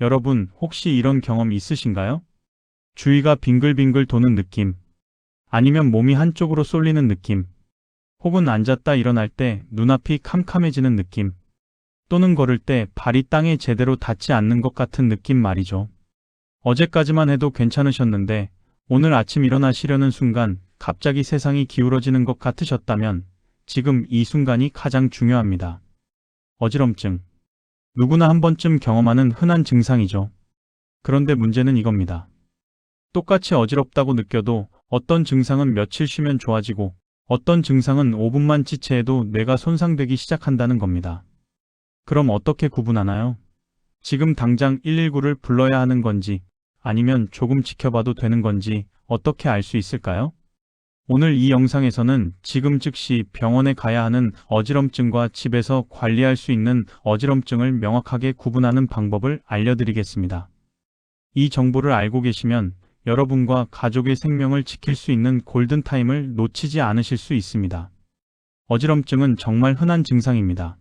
여러분, 혹시 이런 경험 있으신가요? 주위가 빙글빙글 도는 느낌. 아니면 몸이 한쪽으로 쏠리는 느낌. 혹은 앉았다 일어날 때 눈앞이 캄캄해지는 느낌. 또는 걸을 때 발이 땅에 제대로 닿지 않는 것 같은 느낌 말이죠. 어제까지만 해도 괜찮으셨는데 오늘 아침 일어나시려는 순간 갑자기 세상이 기울어지는 것 같으셨다면 지금 이 순간이 가장 중요합니다. 어지럼증. 누구나 한 번쯤 경험하는 흔한 증상이죠. 그런데 문제는 이겁니다. 똑같이 어지럽다고 느껴도 어떤 증상은 며칠 쉬면 좋아지고 어떤 증상은 5분만 지체해도 뇌가 손상되기 시작한다는 겁니다. 그럼 어떻게 구분하나요? 지금 당장 119를 불러야 하는 건지 아니면 조금 지켜봐도 되는 건지 어떻게 알 수 있을까요? 오늘 이 영상에서는 지금 즉시 병원에 가야 하는 어지럼증과 집에서 관리할 수 있는 어지럼증을 명확하게 구분하는 방법을 알려드리겠습니다. 이 정보를 알고 계시면 여러분과 가족의 생명을 지킬 수 있는 골든타임을 놓치지 않으실 수 있습니다. 어지럼증은 정말 흔한 증상입니다.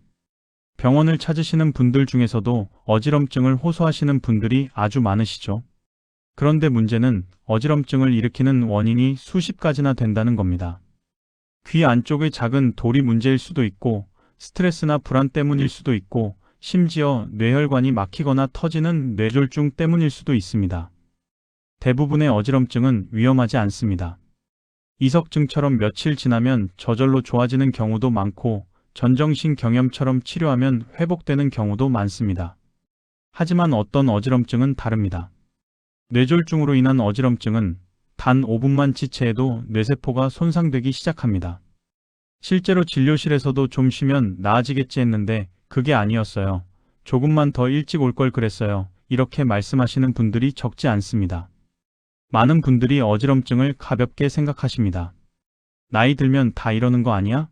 병원을 찾으시는 분들 중에서도 어지럼증을 호소하시는 분들이 아주 많으시죠. 그런데 문제는 어지럼증을 일으키는 원인이 수십 가지나 된다는 겁니다. 귀 안쪽의 작은 돌이 문제일 수도 있고, 스트레스나 불안 때문일 수도 있고, 심지어 뇌혈관이 막히거나 터지는 뇌졸중 때문일 수도 있습니다. 대부분의 어지럼증은 위험하지 않습니다. 이석증처럼 며칠 지나면 저절로 좋아지는 경우도 많고, 전정신 경염처럼 치료하면 회복되는 경우도 많습니다. 하지만 어떤 어지럼증은 다릅니다. 뇌졸중으로 인한 어지럼증은 단 5분만 지체해도 뇌세포가 손상되기 시작합니다. 실제로 진료실에서도 좀 쉬면 나아지겠지 했는데 그게 아니었어요. 조금만 더 일찍 올 걸 그랬어요. 이렇게 말씀하시는 분들이 적지 않습니다. 많은 분들이 어지럼증을 가볍게 생각하십니다. 나이 들면 다 이러는 거 아니야?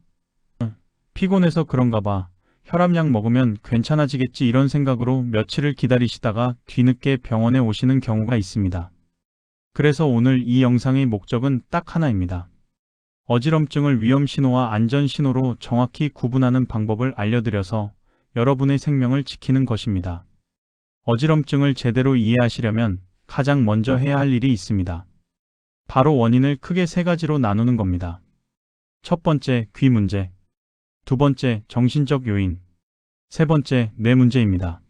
피곤해서 그런가 봐. 혈압약 먹으면 괜찮아지겠지 이런 생각으로 며칠을 기다리시다가 뒤늦게 병원에 오시는 경우가 있습니다. 그래서 오늘 이 영상의 목적은 딱 하나입니다. 어지럼증을 위험 신호와 안전 신호로 정확히 구분하는 방법을 알려드려서 여러분의 생명을 지키는 것입니다. 어지럼증을 제대로 이해하시려면 가장 먼저 해야 할 일이 있습니다. 바로 원인을 크게 세 가지로 나누는 겁니다. 첫 번째, 귀 문제. 두 번째, 정신적 요인. 세 번째, 뇌 문제입니다.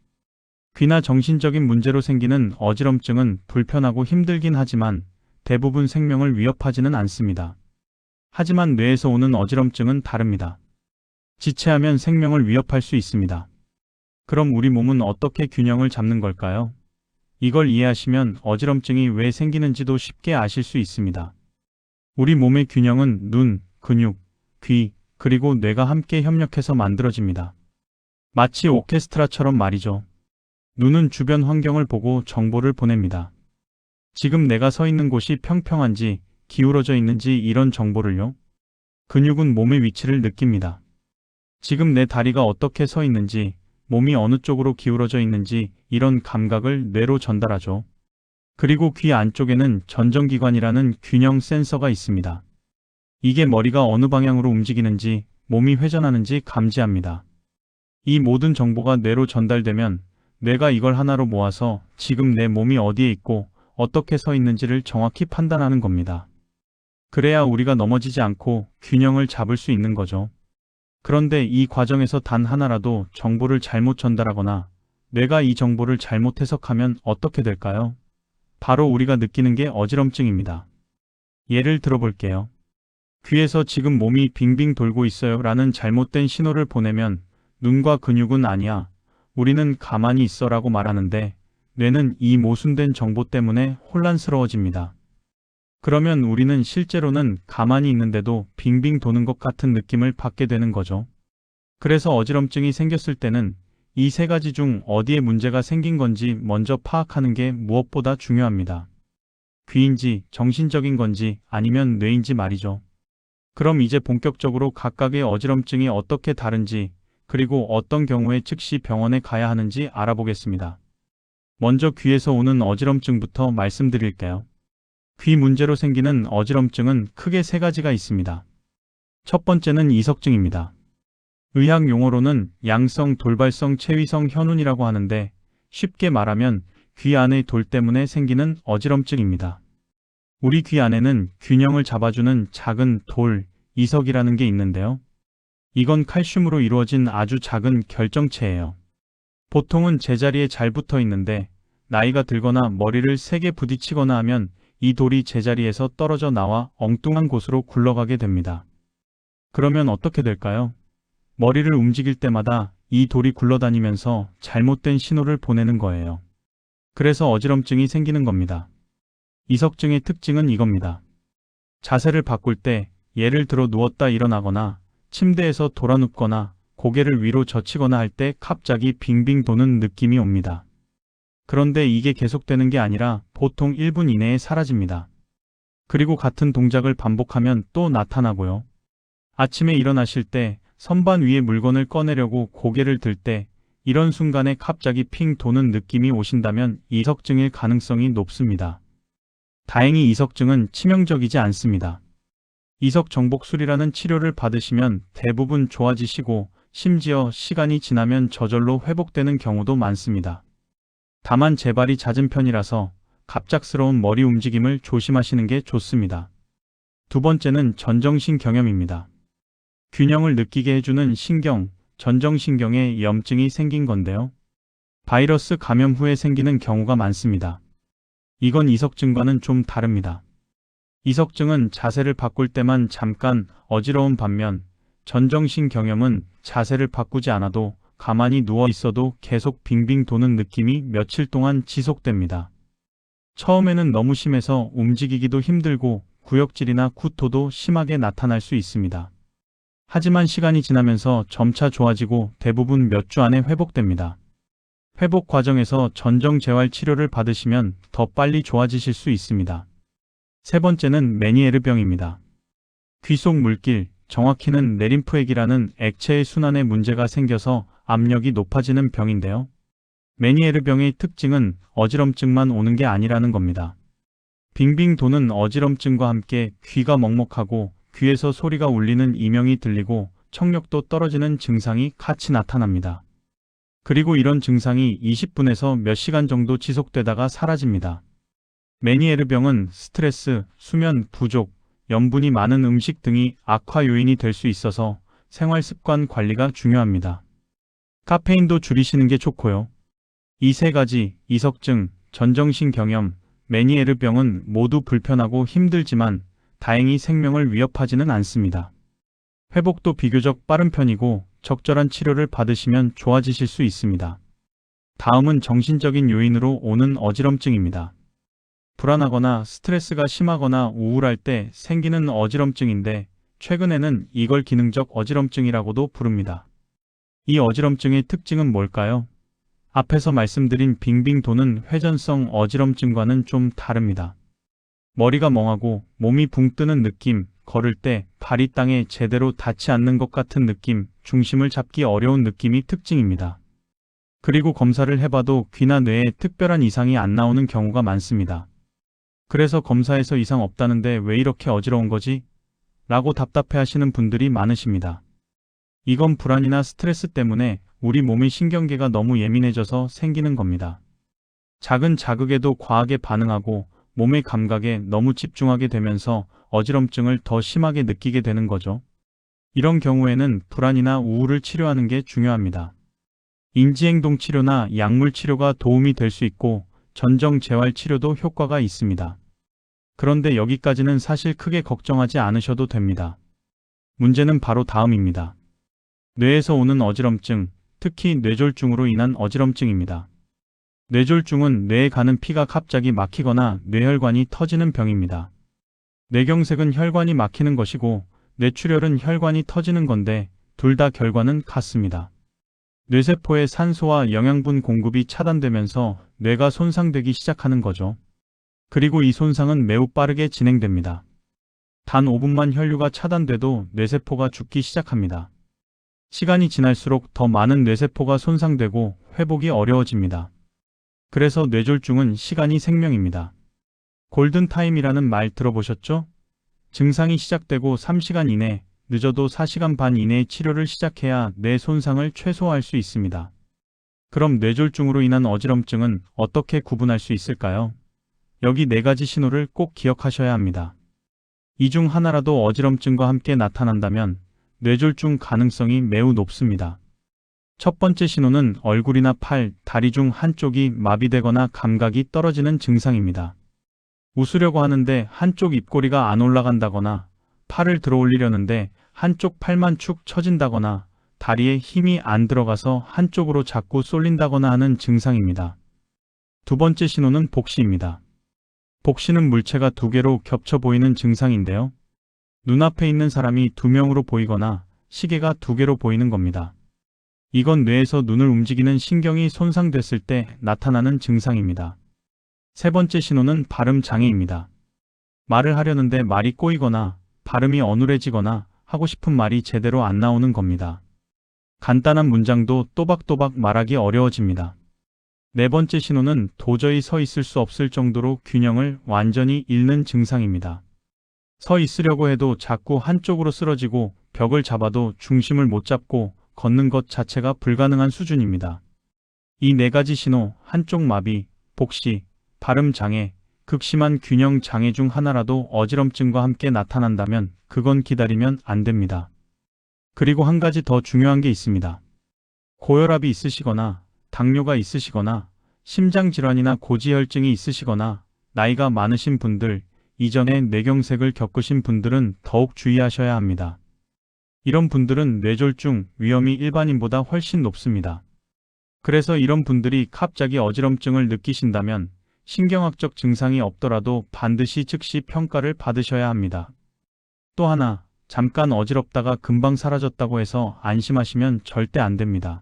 귀나 정신적인 문제로 생기는 어지럼증은 불편하고 힘들긴 하지만 대부분 생명을 위협하지는 않습니다. 하지만 뇌에서 오는 어지럼증은 다릅니다. 지체하면 생명을 위협할 수 있습니다. 그럼 우리 몸은 어떻게 균형을 잡는 걸까요? 이걸 이해하시면 어지럼증이 왜 생기는지도 쉽게 아실 수 있습니다. 우리 몸의 균형은 눈, 근육, 귀, 그리고 뇌가 함께 협력해서 만들어집니다. 마치 오케스트라처럼 말이죠. 눈은 주변 환경을 보고 정보를 보냅니다. 지금 내가 서 있는 곳이 평평한지 기울어져 있는지 이런 정보를요. 근육은 몸의 위치를 느낍니다. 지금 내 다리가 어떻게 서 있는지, 몸이 어느 쪽으로 기울어져 있는지 이런 감각을 뇌로 전달하죠. 그리고 귀 안쪽에는 전정기관이라는 균형 센서가 있습니다. 이게 머리가 어느 방향으로 움직이는지, 몸이 회전하는지 감지합니다. 이 모든 정보가 뇌로 전달되면 뇌가 이걸 하나로 모아서 지금 내 몸이 어디에 있고 어떻게 서 있는지를 정확히 판단하는 겁니다. 그래야 우리가 넘어지지 않고 균형을 잡을 수 있는 거죠. 그런데 이 과정에서 단 하나라도 정보를 잘못 전달하거나 뇌가 이 정보를 잘못 해석하면 어떻게 될까요? 바로 우리가 느끼는 게 어지럼증입니다. 예를 들어볼게요. 귀에서 지금 몸이 빙빙 돌고 있어요 라는 잘못된 신호를 보내면 눈과 근육은 아니야. 우리는 가만히 있어 라고 말하는데 뇌는 이 모순된 정보 때문에 혼란스러워집니다. 그러면 우리는 실제로는 가만히 있는데도 빙빙 도는 것 같은 느낌을 받게 되는 거죠. 그래서 어지럼증이 생겼을 때는 이 세 가지 중 어디에 문제가 생긴 건지 먼저 파악하는 게 무엇보다 중요합니다. 귀인지 정신적인 건지 아니면 뇌인지 말이죠. 그럼 이제 본격적으로 각각의 어지럼증이 어떻게 다른지 그리고 어떤 경우에 즉시 병원에 가야 하는지 알아보겠습니다. 먼저 귀에서 오는 어지럼증부터 말씀드릴게요. 귀 문제로 생기는 어지럼증은 크게 세 가지가 있습니다. 첫 번째는 이석증입니다. 의학 용어로는 양성 돌발성 체위성 현운이라고 하는데 쉽게 말하면 귀 안의 돌 때문에 생기는 어지럼증입니다. 우리 귀 안에는 균형을 잡아주는 작은 돌, 이석이라는 게 있는데요. 이건 칼슘으로 이루어진 아주 작은 결정체예요. 보통은 제자리에 잘 붙어 있는데 나이가 들거나 머리를 세게 부딪히거나 하면 이 돌이 제자리에서 떨어져 나와 엉뚱한 곳으로 굴러가게 됩니다. 그러면 어떻게 될까요? 머리를 움직일 때마다 이 돌이 굴러다니면서 잘못된 신호를 보내는 거예요. 그래서 어지럼증이 생기는 겁니다. 이석증의 특징은 이겁니다. 자세를 바꿀 때 예를 들어 누웠다 일어나거나 침대에서 돌아눕거나 고개를 위로 젖히거나 할 때 갑자기 빙빙 도는 느낌이 옵니다. 그런데 이게 계속되는 게 아니라 보통 1분 이내에 사라집니다. 그리고 같은 동작을 반복하면 또 나타나고요. 아침에 일어나실 때 선반 위에 물건을 꺼내려고 고개를 들 때 이런 순간에 갑자기 핑 도는 느낌이 오신다면 이석증일 가능성이 높습니다. 다행히 이석증은 치명적이지 않습니다. 이석 정복술이라는 치료를 받으시면 대부분 좋아지시고 심지어 시간이 지나면 저절로 회복되는 경우도 많습니다. 다만 재발이 잦은 편이라서 갑작스러운 머리 움직임을 조심하시는 게 좋습니다. 두 번째는 전정신 경염입니다. 균형을 느끼게 해주는 신경, 전정신경에 염증이 생긴 건데요. 바이러스 감염 후에 생기는 경우가 많습니다. 이건 이석증과는 좀 다릅니다. 이석증은 자세를 바꿀 때만 잠깐 어지러운 반면 전정신 경염은 자세를 바꾸지 않아도 가만히 누워 있어도 계속 빙빙 도는 느낌이 며칠 동안 지속됩니다. 처음에는 너무 심해서 움직이기도 힘들고 구역질이나 구토도 심하게 나타날 수 있습니다. 하지만 시간이 지나면서 점차 좋아지고 대부분 몇 주 안에 회복됩니다. 회복 과정에서 전정 재활 치료를 받으시면 더 빨리 좋아지실 수 있습니다. 세 번째는 메니에르병입니다. 귀 속 물길, 정확히는 내림프액이라는 액체의 순환에 문제가 생겨서 압력이 높아지는 병인데요. 메니에르병의 특징은 어지럼증만 오는 게 아니라는 겁니다. 빙빙 도는 어지럼증과 함께 귀가 먹먹하고 귀에서 소리가 울리는 이명이 들리고 청력도 떨어지는 증상이 같이 나타납니다. 그리고 이런 증상이 20분에서 몇 시간 정도 지속되다가 사라집니다. 메니에르병은 스트레스, 수면 부족, 염분이 많은 음식 등이 악화 요인이 될 수 있어서 생활 습관 관리가 중요합니다. 카페인도 줄이시는 게 좋고요. 이 세 가지, 이석증, 전정신 경염, 메니에르병은 모두 불편하고 힘들지만 다행히 생명을 위협하지는 않습니다. 회복도 비교적 빠른 편이고 적절한 치료를 받으시면 좋아지실 수 있습니다. 다음은 정신적인 요인으로 오는 어지럼증입니다. 불안하거나 스트레스가 심하거나 우울할 때 생기는 어지럼증인데 최근에는 이걸 기능적 어지럼증이라고도 부릅니다. 이 어지럼증의 특징은 뭘까요? 앞에서 말씀드린 빙빙 도는 회전성 어지럼증과는 좀 다릅니다. 머리가 멍하고 몸이 붕 뜨는 느낌, 걸을 때 발이 땅에 제대로 닿지 않는 것 같은 느낌, 중심을 잡기 어려운 느낌이 특징입니다. 그리고 검사를 해봐도 귀나 뇌에 특별한 이상이 안 나오는 경우가 많습니다. 그래서 검사에서 이상 없다는데 왜 이렇게 어지러운 거지? 라고 답답해 하시는 분들이 많으십니다. 이건 불안이나 스트레스 때문에 우리 몸의 신경계가 너무 예민해져서 생기는 겁니다. 작은 자극에도 과하게 반응하고 몸의 감각에 너무 집중하게 되면서 어지럼증을 더 심하게 느끼게 되는 거죠. 이런 경우에는 불안이나 우울을 치료하는 게 중요합니다. 인지행동 치료나 약물 치료가 도움이 될 수 있고 전정 재활 치료도 효과가 있습니다. 그런데 여기까지는 사실 크게 걱정하지 않으셔도 됩니다. 문제는 바로 다음입니다. 뇌에서 오는 어지럼증, 특히 뇌졸중으로 인한 어지럼증입니다. 뇌졸중은 뇌에 가는 피가 갑자기 막히거나 뇌혈관이 터지는 병입니다. 뇌경색은 혈관이 막히는 것이고 뇌출혈은 혈관이 터지는 건데 둘 다 결과는 같습니다. 뇌세포의 산소와 영양분 공급이 차단되면서 뇌가 손상되기 시작하는 거죠. 그리고 이 손상은 매우 빠르게 진행됩니다. 단 5분만 혈류가 차단돼도 뇌세포가 죽기 시작합니다. 시간이 지날수록 더 많은 뇌세포가 손상되고 회복이 어려워집니다. 그래서 뇌졸중은 시간이 생명입니다. 골든타임이라는 말 들어보셨죠? 증상이 시작되고 3시간 이내, 늦어도 4시간 반 이내에 치료를 시작해야 뇌 손상을 최소화할 수 있습니다. 그럼 뇌졸중으로 인한 어지럼증은 어떻게 구분할 수 있을까요? 여기 네 가지 신호를 꼭 기억하셔야 합니다. 이 중 하나라도 어지럼증과 함께 나타난다면 뇌졸중 가능성이 매우 높습니다. 첫 번째 신호는 얼굴이나 팔, 다리 중 한쪽이 마비되거나 감각이 떨어지는 증상입니다. 웃으려고 하는데 한쪽 입꼬리가 안 올라간다거나 팔을 들어 올리려는데 한쪽 팔만 축 처진다거나 다리에 힘이 안 들어가서 한쪽으로 자꾸 쏠린다거나 하는 증상입니다. 두 번째 신호는 복시입니다. 복시는 물체가 두 개로 겹쳐 보이는 증상인데요. 눈앞에 있는 사람이 두 명으로 보이거나 시계가 두 개로 보이는 겁니다. 이건 뇌에서 눈을 움직이는 신경이 손상됐을 때 나타나는 증상입니다. 세 번째 신호는 발음 장애입니다. 말을 하려는데 말이 꼬이거나 발음이 어눌해지거나 하고 싶은 말이 제대로 안 나오는 겁니다. 간단한 문장도 또박또박 말하기 어려워집니다. 네 번째 신호는 도저히 서 있을 수 없을 정도로 균형을 완전히 잃는 증상입니다. 서 있으려고 해도 자꾸 한쪽으로 쓰러지고 벽을 잡아도 중심을 못 잡고 걷는 것 자체가 불가능한 수준입니다. 이 네 가지 신호, 한쪽 마비, 복시, 발음 장애, 극심한 균형 장애 중 하나라도 어지럼증과 함께 나타난다면 그건 기다리면 안 됩니다. 그리고 한 가지 더 중요한 게 있습니다. 고혈압이 있으시거나 당뇨가 있으시거나 심장질환이나 고지혈증이 있으시거나 나이가 많으신 분들, 이전에 뇌경색을 겪으신 분들은 더욱 주의하셔야 합니다. 이런 분들은 뇌졸중 위험이 일반인보다 훨씬 높습니다. 그래서 이런 분들이 갑자기 어지럼증을 느끼신다면 신경학적 증상이 없더라도 반드시 즉시 평가를 받으셔야 합니다. 또 하나, 잠깐 어지럽다가 금방 사라졌다고 해서 안심하시면 절대 안 됩니다.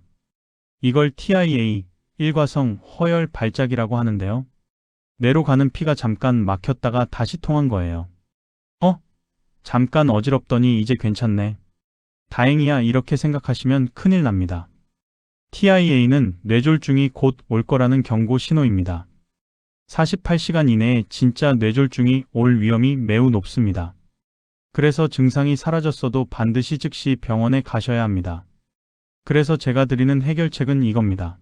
이걸 TIA, 일과성 허열 발작이라고 하는데요. 뇌로 가는 피가 잠깐 막혔다가 다시 통한 거예요. 어? 잠깐 어지럽더니 이제 괜찮네. 다행이야 이렇게 생각하시면 큰일 납니다. TIA는 뇌졸중이 곧 올 거라는 경고 신호입니다. 48시간 이내에 진짜 뇌졸중이 올 위험이 매우 높습니다. 그래서 증상이 사라졌어도 반드시 즉시 병원에 가셔야 합니다. 그래서 제가 드리는 해결책은 이겁니다.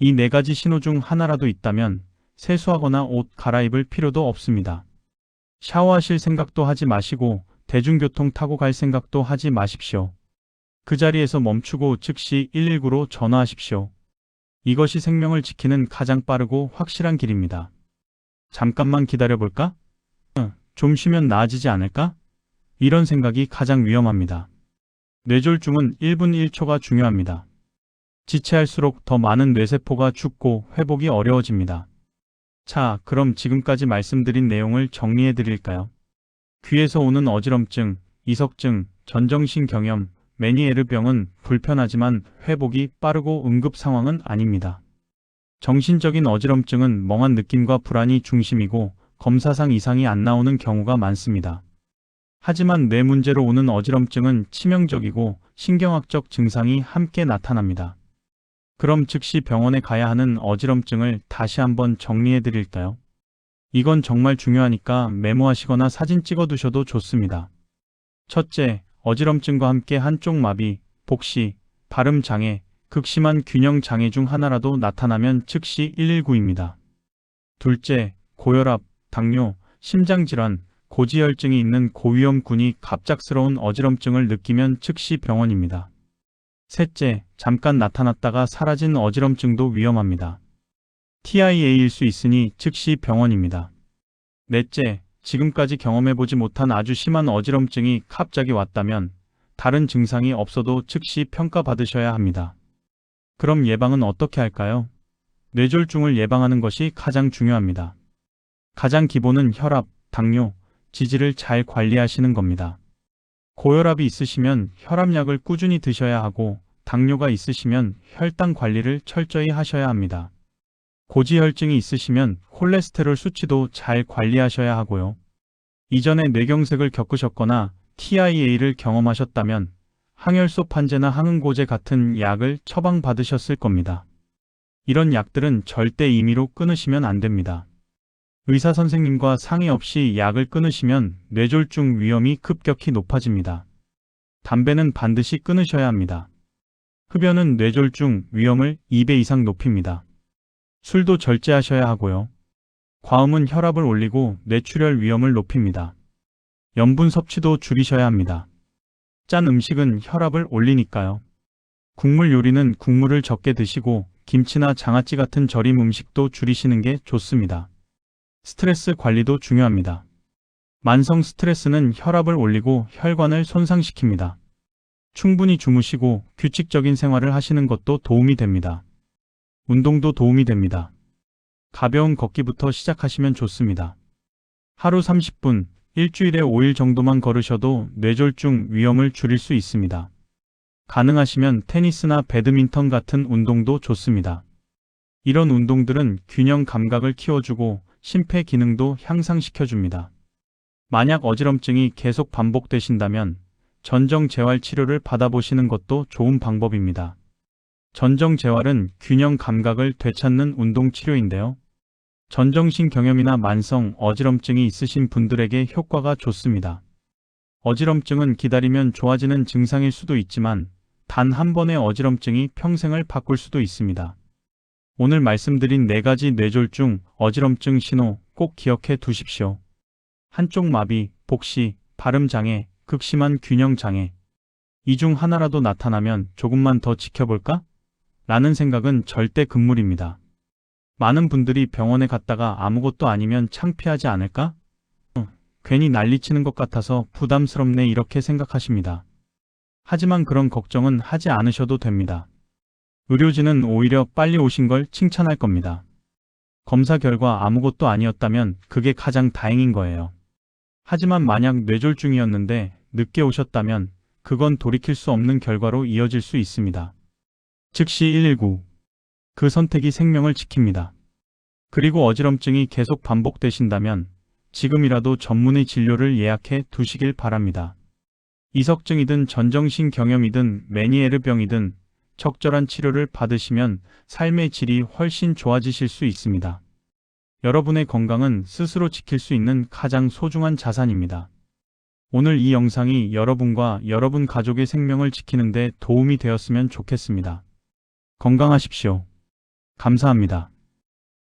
이 네 가지 신호 중 하나라도 있다면 세수하거나 옷 갈아입을 필요도 없습니다. 샤워하실 생각도 하지 마시고 대중교통 타고 갈 생각도 하지 마십시오. 그 자리에서 멈추고 즉시 119로 전화하십시오. 이것이 생명을 지키는 가장 빠르고 확실한 길입니다. 잠깐만 기다려볼까? 응, 좀 쉬면 나아지지 않을까? 이런 생각이 가장 위험합니다. 뇌졸중은 1분 1초가 중요합니다. 지체할수록 더 많은 뇌세포가 죽고 회복이 어려워집니다. 자, 그럼 지금까지 말씀드린 내용을 정리해 드릴까요? 귀에서 오는 어지럼증, 이석증, 전정신 경염, 메니에르병은 불편하지만 회복이 빠르고 응급 상황은 아닙니다. 정신적인 어지럼증은 멍한 느낌과 불안이 중심이고 검사상 이상이 안 나오는 경우가 많습니다. 하지만 뇌 문제로 오는 어지럼증은 치명적이고 신경학적 증상이 함께 나타납니다. 그럼 즉시 병원에 가야 하는 어지럼증을 다시 한번 정리해 드릴까요? 이건 정말 중요하니까 메모하시거나 사진 찍어 두셔도 좋습니다. 첫째, 어지럼증과 함께 한쪽 마비, 복시, 발음 장애, 극심한 균형 장애 중 하나라도 나타나면 즉시 119입니다. 둘째, 고혈압, 당뇨, 심장질환, 고지혈증이 있는 고위험군이 갑작스러운 어지럼증을 느끼면 즉시 병원입니다. 셋째, 잠깐 나타났다가 사라진 어지럼증도 위험합니다. TIA일 수 있으니 즉시 병원입니다. 넷째, 지금까지 경험해보지 못한 아주 심한 어지럼증이 갑자기 왔다면 다른 증상이 없어도 즉시 평가받으셔야 합니다. 그럼 예방은 어떻게 할까요? 뇌졸중을 예방하는 것이 가장 중요합니다. 가장 기본은 혈압, 당뇨, 지지를 잘 관리하시는 겁니다. 고혈압이 있으시면 혈압약을 꾸준히 드셔야 하고 당뇨가 있으시면 혈당 관리를 철저히 하셔야 합니다. 고지혈증이 있으시면 콜레스테롤 수치도 잘 관리하셔야 하고요. 이전에 뇌경색을 겪으셨거나 TIA를 경험하셨다면 항혈소 판제나 항응고제 같은 약을 처방받으셨을 겁니다. 이런 약들은 절대 임의로 끊으시면 안 됩니다. 의사 선생님과 상의 없이 약을 끊으시면 뇌졸중 위험이 급격히 높아집니다. 담배는 반드시 끊으셔야 합니다. 흡연은 뇌졸중 위험을 2배 이상 높입니다. 술도 절제하셔야 하고요. 과음은 혈압을 올리고 뇌출혈 위험을 높입니다. 염분 섭취도 줄이셔야 합니다. 짠 음식은 혈압을 올리니까요. 국물 요리는 국물을 적게 드시고 김치나 장아찌 같은 절임 음식도 줄이시는 게 좋습니다. 스트레스 관리도 중요합니다. 만성 스트레스는 혈압을 올리고 혈관을 손상시킵니다. 충분히 주무시고 규칙적인 생활을 하시는 것도 도움이 됩니다. 운동도 도움이 됩니다. 가벼운 걷기부터 시작하시면 좋습니다. 하루 30분, 일주일에 5일 정도만 걸으셔도 뇌졸중 위험을 줄일 수 있습니다. 가능하시면 테니스나 배드민턴 같은 운동도 좋습니다. 이런 운동들은 균형 감각을 키워주고 심폐 기능도 향상시켜줍니다. 만약 어지럼증이 계속 반복되신다면 전정 재활 치료를 받아보시는 것도 좋은 방법입니다. 전정 재활은 균형 감각을 되찾는 운동 치료인데요. 전정신 경염이나 만성 어지럼증이 있으신 분들에게 효과가 좋습니다. 어지럼증은 기다리면 좋아지는 증상일 수도 있지만 단 한 번의 어지럼증이 평생을 바꿀 수도 있습니다. 오늘 말씀드린 네 가지 뇌졸중, 어지럼증 신호 꼭 기억해 두십시오. 한쪽 마비, 복시, 발음장애, 극심한 균형장애. 이 중 하나라도 나타나면 조금만 더 지켜볼까? 라는 생각은 절대 금물입니다. 많은 분들이 병원에 갔다가 아무것도 아니면 창피하지 않을까? 어, 괜히 난리치는 것 같아서 부담스럽네 이렇게 생각하십니다. 하지만 그런 걱정은 하지 않으셔도 됩니다. 의료진은 오히려 빨리 오신 걸 칭찬할 겁니다. 검사 결과 아무것도 아니었다면 그게 가장 다행인 거예요. 하지만 만약 뇌졸중이었는데 늦게 오셨다면 그건 돌이킬 수 없는 결과로 이어질 수 있습니다. 즉시 119. 그 선택이 생명을 지킵니다. 그리고 어지럼증이 계속 반복되신다면 지금이라도 전문의 진료를 예약해 두시길 바랍니다. 이석증이든 전정신 경염이든 메니에르병이든 적절한 치료를 받으시면 삶의 질이 훨씬 좋아지실 수 있습니다. 여러분의 건강은 스스로 지킬 수 있는 가장 소중한 자산입니다. 오늘 이 영상이 여러분과 여러분 가족의 생명을 지키는 데 도움이 되었으면 좋겠습니다. 건강하십시오. 감사합니다.